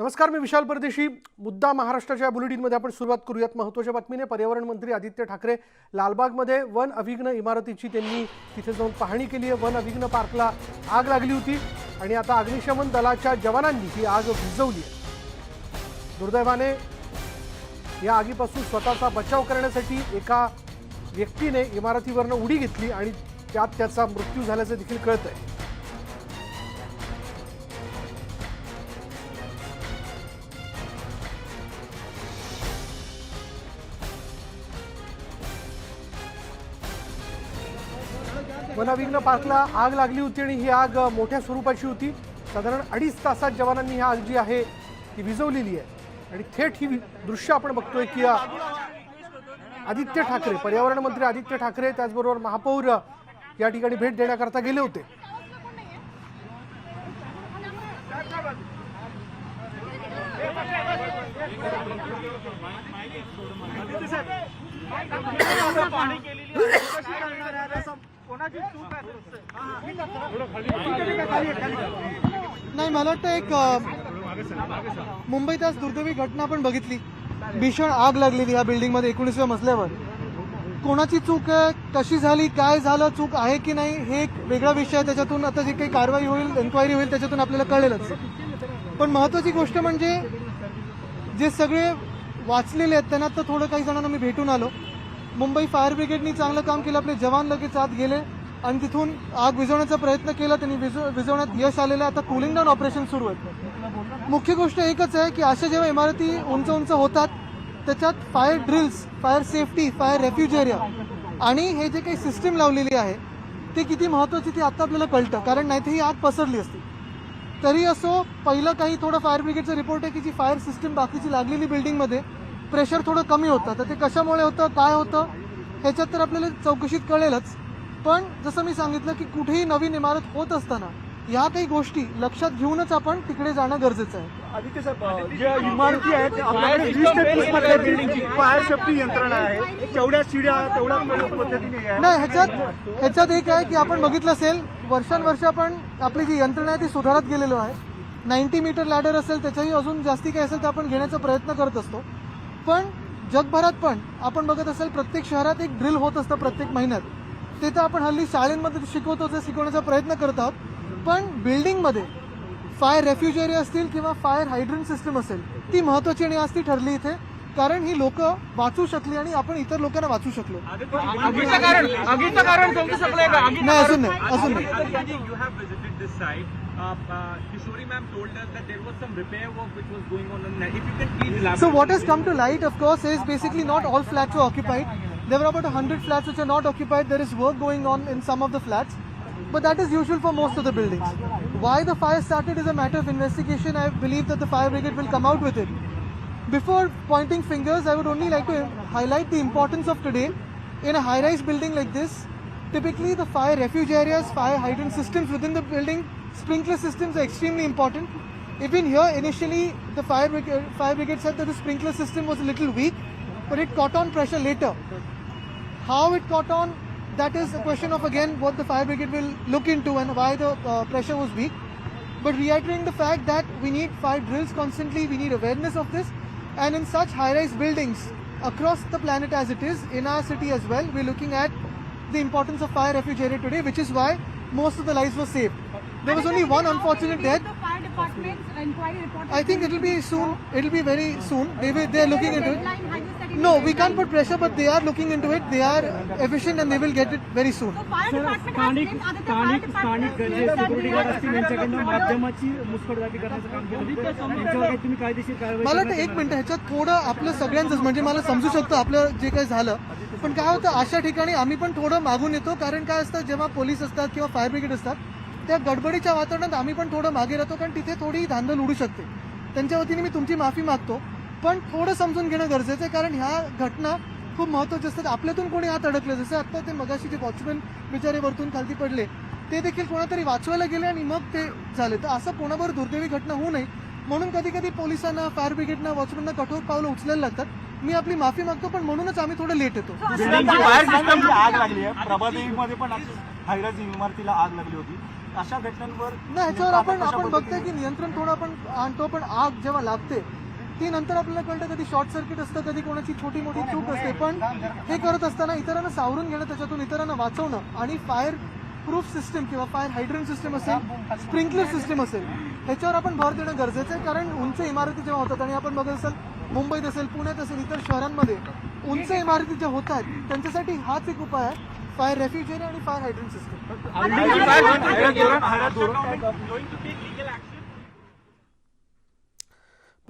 नमस्कार मी विशाल परदेशी. मुद्दा महाराष्ट्राच्या बुलेटिनमध्ये आपण सुरुवात करूयात. महत्त्वाच्या बातमीने पर्यावरण मंत्री आदित्य ठाकरे लालबागमध्ये वन अभिघ्न इमारतीची त्यांनी तिथे जाऊन पाहणी केली आहे. वन अभिघ्न पार्कला आग लागली होती आणि आता अग्निशमन दलाच्या जवानांनी ही आग भिजवली आहे. दुर्दैवाने या आगीपासून स्वतःचा बचाव करण्यासाठी एका व्यक्तीने इमारतीवरनं उडी घेतली आणि त्यात त्याचा मृत्यू झाल्याचं देखील कळत आहे वनविघ्न पार्कला आग लागली होती आणि ही आग मोठ्या स्वरूपाची होती. साधारण अडीच तासात जवानांनी ही आग जी आहे ती विझवलेली आहे. आणि थेट ही दृश्य आपण बघतोय की आदित्य ठाकरे पर्यावरण मंत्री आदित्य ठाकरे त्याचबरोबर महापौर या ठिकाणी भेट देण्याकरता गेले होते पाणी केलेली आहे. कशी करणार आहे? आता सम- कोणाची चूक आहे? नाही मला वाटतं एक मुंबईत आज दुर्दैवी घटना आपण बघितली. भीषण आग लागलेली या बिल्डिंगमध्ये एकोणीसव्या मजल्यावर. कोणाची चूक आहे? कशी झाली? काय झालं? चूक आहे की नाही? हे एक वेगळा विषय आहे. त्याच्यातून आता जी काही कारवाई होईल एन्क्वायरी होईल त्याच्यातून आपल्याला कळेलच. पण महत्त्वाची गोष्ट म्हणजे जे सगळे वाचलेले आहेत त्यांना तर थोडं काही जणांना मी भेटून आलो. मुंबई फायर ब्रिगेडनी चांगलं काम केलं. आपले जवान लगेच आत गेले. आणि तिथून आग विझवण्याचा प्रयत्न केला त्यांनी विझवण्यात यश आलेलं आता कुलिंग डाऊन ऑपरेशन सुरू आहे मुख्य गोष्ट एकच आहे की अशा जेव्हा इमारती उंच उंच होतात त्याच्यात fire drills fire safety fire refuge area आणि हे जे काही सिस्टीम लावलेली आहे ते किती महत्त्वाची ती आता आपल्याला कळतं. कारण नाही तर ही आग पसरली असती. तरी असो पहिलं काही थोडं फायर ब्रिगेडचा रिपोर्ट आहे की जी फायर सिस्टीम बाकीची लागलेली बिल्डिंगमध्ये प्रेशर थोडं कमी होतं. तर ते कशामुळे होतं काय होतं ह्याच्यात तर आपल्याला चौकशीत कळेलच. पण जसं मी सांगितलं की कुठेही नवीन इमारत होत असताना या काही गोष्टी लक्षात घेऊनच आपण तिकडे जाणं गरजेचं आहे. आदित्य साहेब ज्या इमारती आहेत आपल्याकडे वीस ते तीस फायर सेफ्टी यंत्रणा आहे. तेवढ्या शिड्या तेवढ्या पद्धतीने आहे नाही ह्याच्यात ह्याच्यात एक आहे की आपण बघितलं असेल वर्षानुवर्ष आपण आपली जी यंत्रणा आहे ती सुधारत गेलेलो आहे. नाईन्टी मीटर लॅडर असेल त्याच्याही अजून जास्ती काय असेल तर आपण घेण्याचा प्रयत्न करत असतो. पण जगभरात पण आपण बघत असेल प्रत्येक शहरात एक ड्रिल होत असतं प्रत्येक महिन्यात. ते तर आपण हल्ली शाळेंमध्ये शिकवतो शिकवण्याचा प्रयत्न करत आहोत. पण बिल्डिंगमध्ये फायर रेफ्युजरी असतील किंवा फायर हायड्रन सिस्टम असेल ती महत्वाची आणि आज ती ठरली इथे. कारण ही लोक वाचू शकली आणि आपण इतर लोकांना वाचू शकलो. नाही अजून नाही अजून नाही. So what is come to light of course is basically not all flat to occupied There were about 100 flats which are not occupied. There is work going on in some of the flats. But that is usual for most of the buildings. Why the fire started is a matter of investigation. I believe that the fire brigade will come out with it. Before pointing fingers, I would only like to highlight the importance of today. In a high rise building like this, typically the fire refuge areas, fire hydrant systems within the building, sprinkler systems are extremely important. Even here, initially, the fire brigade, fire brigade said that the sprinkler system was a little weak, but it caught on pressure later. How it caught on, that is a question of again what the fire brigade will look into and why the uh, pressure was weak. But reiterating the fact that we need fire drills constantly, we need awareness of this, and in such high-rise buildings across the planet as it is, in our city as well, we're looking at the importance of fire refuge area today, which is why most of the lives were saved. There was only one unfortunate death. The fire department's inquiry report. I think it will be soon. It will be very soon. They will, they are looking into it. No, we can't put pressure, but they are looking into it. They are efficient and they will get it very soon. So fire department has स्थानिक claimed, Aditya, स्थानिक fire स्थानिक department जे has claimed security guard that असतील यांच्याकडनं माध्यमाची मुस्कटदाबी करण्याचं काम केलं. त्यांच्यावर काही तुम्ही कायदेशीर कारवाई मला वाटतं एक मिनिट ह्याच्यात थोडं आपलं सगळ्यांचंच म्हणजे मला समजू शकतो आपलं जे काही झालं. पण काय होतं अशा ठिकाणी आम्ही पण थोडं मागून येतो. कारण काय असतं जेव्हा पोलीस असतात किंवा फायर ब्रिगेड असतात त्या गडबडीच्या वातावरणात आम्ही पण थोडं मागे राहतो. कारण तिथे थोडी धांदल उडू शकते. त्यांच्या वतीने मी तुमची माफी मागतो. पण थोडं समजून घेणं गरजेचं आहे कारण ह्या घटना खूप महत्त्वाच्या असतात. आपल्यातून कोणी हात अडकले जसं आत्ता ते मगाशी जे वॉचमॅन बिचारे वरतून खालती पडले ते देखील कोणातरी वाचवायला गेले आणि मग ते झाले. तर असं कोणाबरोबर दुर्दैवी घटना होऊ नये. म्हणून कधी कधी पोलिसांना फायर ब्रिगेडना वॉचमॅनना कठोर पावलं उचलायला लागतात. मी आपली माफी मागतो पण म्हणूनच आम्ही थोडं लेट येतो. बिल्डिंगची फायर सिस्टमची आग लागली आहे. प्रभादेवीमध्ये पण हायराज इमारतीला आग लागली होती. अशा घटनांवर नाही ह्याच्यावर आपण आपण बघतोय की नियंत्रण थोडं आपण आणतो पण आग जेव्हा लागते ती नंतर आपल्याला कळतं कधी शॉर्ट सर्किट असतं कधी कोणाची छोटी मोठी चूक असते पण हे करत असताना इतरांना सावरून घेणं त्याच्यातून इतरांना वाचवणं आणि फायर प्रूफ सिस्टम किंवा फायर हायड्रंट सिस्टम असेल स्प्रिंकलर सिस्टम असेल ह्याच्यावर आपण भर देणं गरजेचं आहे कारण उंच इमारती जेव्हा होतात आणि आपण बघत असाल मुंबईत असेल पुण्यात असेल इतर शहरांमध्ये उंच इमारती ज्या होत आहेत त्यांच्यासाठी हाच एक उपाय आहे फायर रेफ्युजरी आणि fire hydrant system going to take legal action.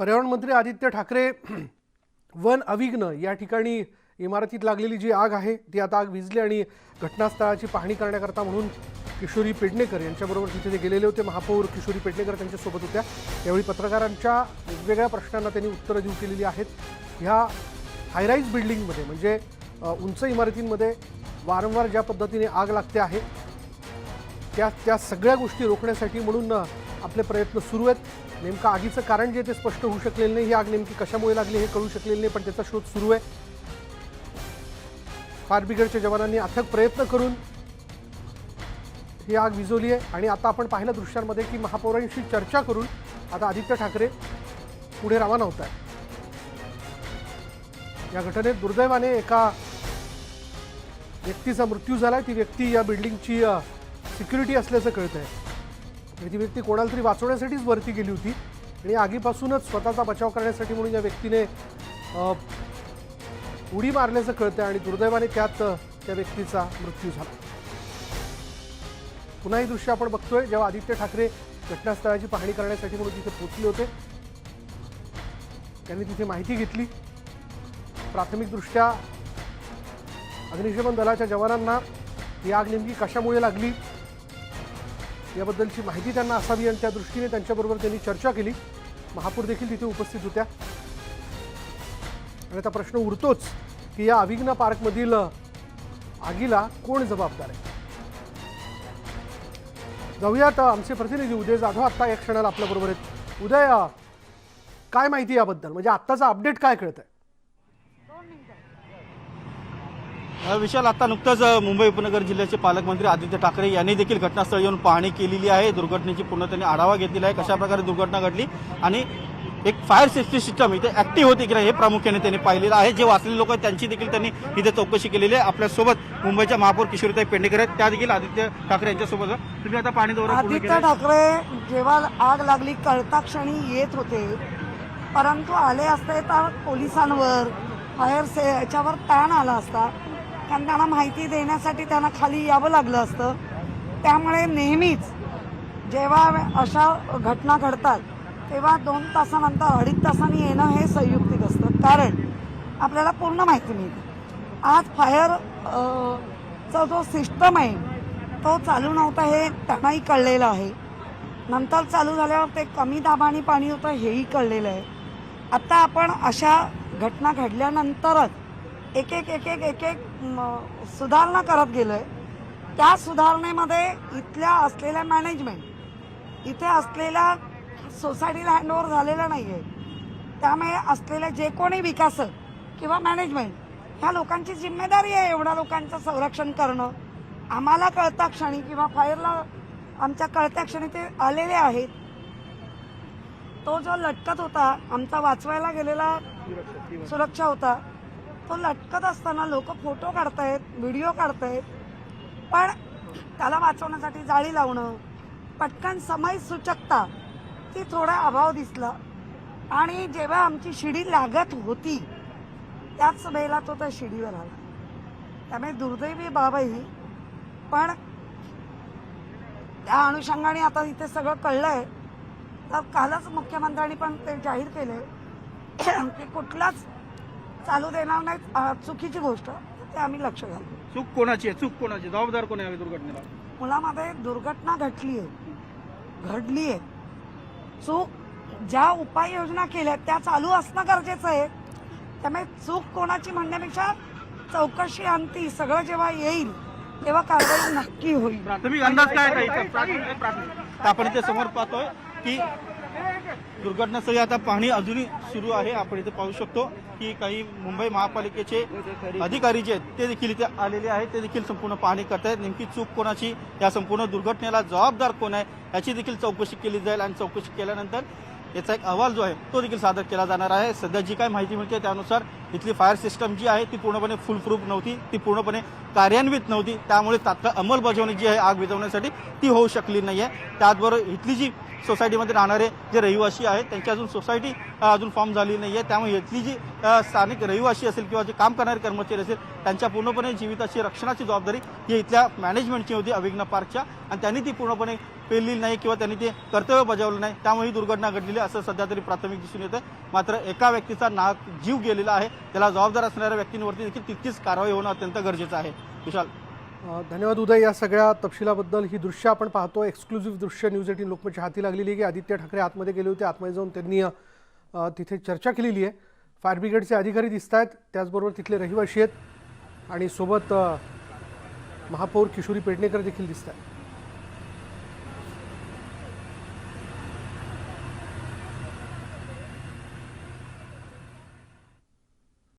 पर्यावरण मंत्री आदित्य ठाकरे वन अविघ्न या ठिकाणी इमारतीत लागलेली जी आग आहे ती आता आग विजली आणि घटनास्थळाची पाहणी करण्याकरता म्हणून किशोरी पेडणेकर यांच्याबरोबर तिथे ते गेलेले होते. महापौर किशोरी पेडणेकर त्यांच्यासोबत होत्या. यावेळी पत्रकारांच्या वेगवेगळ्या प्रश्नांना त्यांनी उत्तरं देऊ केलेली आहेत. ह्या हायराईज बिल्डिंगमध्ये म्हणजे उंच इमारतींमध्ये वारंवार ज्या पद्धतीने आग लागते आहे त्या त्या सगळ्या गोष्टी रोखण्यासाठी म्हणून आपले प्रयत्न सुरू आहेत. नेमकं आगीचं कारण जे ते स्पष्ट होऊ शकलेलं नाही. ही आग नेमकी कशामुळे लागली हे कळू शकलेलं नाही पण त्याचा शोध सुरू आहे. फायर ब्रिगेडच्या जवानांनी अथक प्रयत्न करून ही आग विझवली आहे. आणि आता आपण पाहिलं दृश्यांमध्ये की महापौरांशी चर्चा करून आता आदित्य ठाकरे पुढे रवाना होत आहे या घटनेत दुर्दैवाने एका व्यक्तीचा मृत्यू झाला ती व्यक्ती या बिल्डिंगची सिक्युरिटी असल्याचं कळत आहे म्हणजे ती व्यक्ती कोणाला तरी वाचवण्यासाठीच वरती गेली होती. आणि आगीपासूनच स्वतःचा बचाव करण्यासाठी म्हणून या व्यक्तीने उडी मारल्याचं कळतं आणि दुर्दैवाने त्यात त्या व्यक्तीचा मृत्यू झाला. पुन्हा ही दृश्य आपण बघतोय जेव्हा आदित्य ठाकरे घटनास्थळाची पाहणी करण्यासाठी म्हणून तिथे पोचले होते. त्यांनी तिथे माहिती घेतली. प्राथमिकदृष्ट्या अग्निशमन दलाच्या जवानांना ही आग नेमकी कशामुळे लागली? याबद्दलची माहिती त्यांना असावी आणि त्या दृष्टीने त्यांच्याबरोबर त्यांनी चर्चा केली. महापौर देखील तिथे उपस्थित होत्या. आणि आता प्रश्न उरतोच की या अविघ्न पार्कमधील आगीला कोण जबाबदार आहे? जाऊयात आमचे प्रतिनिधी उदय जाधव आत्ता या क्षणाला आपल्याबरोबर आहेत. उदय काय माहिती याबद्दल? म्हणजे आत्ताचा अपडेट काय कळतंय? आहे विशाल आता नुकतंच मुंबई उपनगर जिल्ह्याचे पालकमंत्री आदित्य ठाकरे यांनी देखील घटनास्थळी येऊन पाहणी केलेली आहे. दुर्घटनेची पूर्ण त्यांनी आढावा घेतलेला आहे. कशा प्रकारे दुर्घटना घडली आणि एक फायर सेफ्टी सिस्टम इथे ऍक्टिव्ह होती की नाही हे प्रामुख्याने त्यांनी पाहिलेलं आहे. जे वाचलेले लोक आहेत त्यांची देखील त्यांनी इथे चौकशी केलेली आहे. आपल्यासोबत मुंबईच्या महापौर किशोरीताई पेडणेकर आहेत. त्या देखील आदित्य ठाकरे यांच्यासोबत. तुम्ही आता पाणी दौरा आदित्य. ठाकरे जेव्हा आग लागली कळता क्षणी येत होते. परंतु आले असते तर पोलिसांवर फायर से याच्यावर ताण आला असता. त्यांना माहिती देण्यासाठी त्यांना खाली यावं लागलं असतं. त्यामुळे नेहमीच जेव्हा अशा घटना घडतात तेव्हा दोन तासानंतर अडीच तासांनी येणं हे संयुक्तिक असतं. कारण आपल्याला पूर्ण माहिती मिळते. आज फायर चा जो सिस्टम आहे तो चालू नव्हता हे त्यांनाही कळलेलं आहे. नंतर चालू झाल्यावर ते कमी दाबाने पाणी होतं हेही कळलेलं आहे. आता आपण अशा घटना घडल्यानंतरच एक एक एक एक एक एक सुधारणा करत गेलो आहे त्या सुधारणेमध्ये इथल्या असलेल्या मॅनेजमेंट इथे असलेल्या सोसायटीला हँडओव्हर झालेला नाही आहे त्यामुळे असलेले जे कोणी विकासक किंवा मॅनेजमेंट ह्या लोकांची जिम्मेदारी आहे एवढ्या लोकांचं संरक्षण करणं. आम्हाला कळता क्षणी किंवा फायरला आमच्या कळत्या क्षणी ते आलेले आहेत. तो जो लटकत होता आमचा वाचवायला गेलेला सुरक्षा होता तो लटकत असताना लोक फोटो काढतायत व्हिडिओ काढतायत. पण त्याला वाचवण्यासाठी जाळी लावणं पटकन समय सूचकता ती थोडा अभाव दिसला. आणि जेव्हा आमची शिडी लागत होती त्याच वेळेला तो त्या शिडीवर आला. त्यामुळे दुर्दैवी बाब ही. पण त्या अनुषंगाने आता इथे सगळं कळलंय. तर कालच मुख्यमंत्र्यांनी पण ते जाहीर केले की कुठलाच चालू देणार नाहीत. अं, चुकीची गोष्ट. ते आम्ही लक्ष घालू चूक कोणाची आहे? चूक कोणाची आहे? जबाबदार कोण आहे या दुर्घटनेला? मुलामध्ये दुर्घटना घडली आहे. घडली आहे. चूक ज्या उपाययोजना केल्या त्या चालू असणं गरजेचं आहे. त्यामुळे चूक कोणाची म्हणण्यापेक्षा चौकशी अंती सगळं जेव्हा येईल तेव्हा कारवाई नक्की होईल. प्राथमिक अंदाज काय आहे का इथं? प्राथमिक- प्राथमिक. आपण इथे समोर पाहतोय की दुर्घटनास्थळी आता पाहणी अजूनही सुरू आहे. आपण इथे पाहू शकतो की काही मुंबई महापालिकेचे अधिकारी जे आहेत ते देखील इथे आलेले आहेत. ते देखील संपूर्ण पाहणी करतायत नेमकी चूक कोणाची या संपूर्ण दुर्घटनेला जबाबदार कोण आहे याची देखील चौकशी केली जाईल आणि चौकशी केल्यानंतर याचा एक अहवाल जो आहे तो देखील सादर केला जाणार आहे. सध्या जी काही माहिती मिळते त्यानुसार इथली फायर सिस्टम जी आहे ती पूर्णपणे फुल प्रूफ नव्हती. ती पूर्णपणे कार्यान्वित नव्हती. त्यामुळे तात्काळ अंमलबजावणी जी आहे आग विझवण्यासाठी ती होऊ शकली नाही आहे त्याचबरोबर इथली जी सोसायटीमध्ये राहणारे जे रहिवासी आहेत त्यांची अजून सोसायटी अजून फॉर्म झाली नाही आहे त्यामुळे इथली जी स्थानिक रहिवासी असेल किंवा जे काम करणारे कर्मचारी असेल त्यांच्या पूर्णपणे जीविताची रक्षणाची जबाबदारी ही इथल्या मॅनेजमेंटची होती अभिज्ञ पार्कच्या. आणि त्यांनी ती पूर्णपणे पेरलेली नाही किंवा त्यांनी ते कर्तव्य बजावलं नाही. त्यामुळे ही दुर्घटना घडलेली आहे असं सध्या तरी प्राथमिक दिसून येतं मात्र एका व्यक्तीचा नाक जीव गेलेला आहे. त्याला जबाबदार असणाऱ्या व्यक्तींवरती देखील तितकीच कारवाई होणं अत्यंत गरजेचं आहे. विशाल. धन्यवाद उदय. या सगळ्या तपशिलाबद्दल ही दृश्य आपण पाहतो एक्सक्लुझिव्ह दृश्य न्यूज एटीन लोकमतच्या हाती लागलेली आहे. की आदित्य ठाकरे आतमध्ये गेले होते. आतमध्ये जाऊन त्यांनी तिथे चर्चा केलेली आहे. फायर ब्रिगेडचे अधिकारी दिसत आहेत. त्याचबरोबर तिथले रहिवाशी आहेत. आणि सोबत महापौर किशोरी पेडणेकर देखील दिसत आहेत.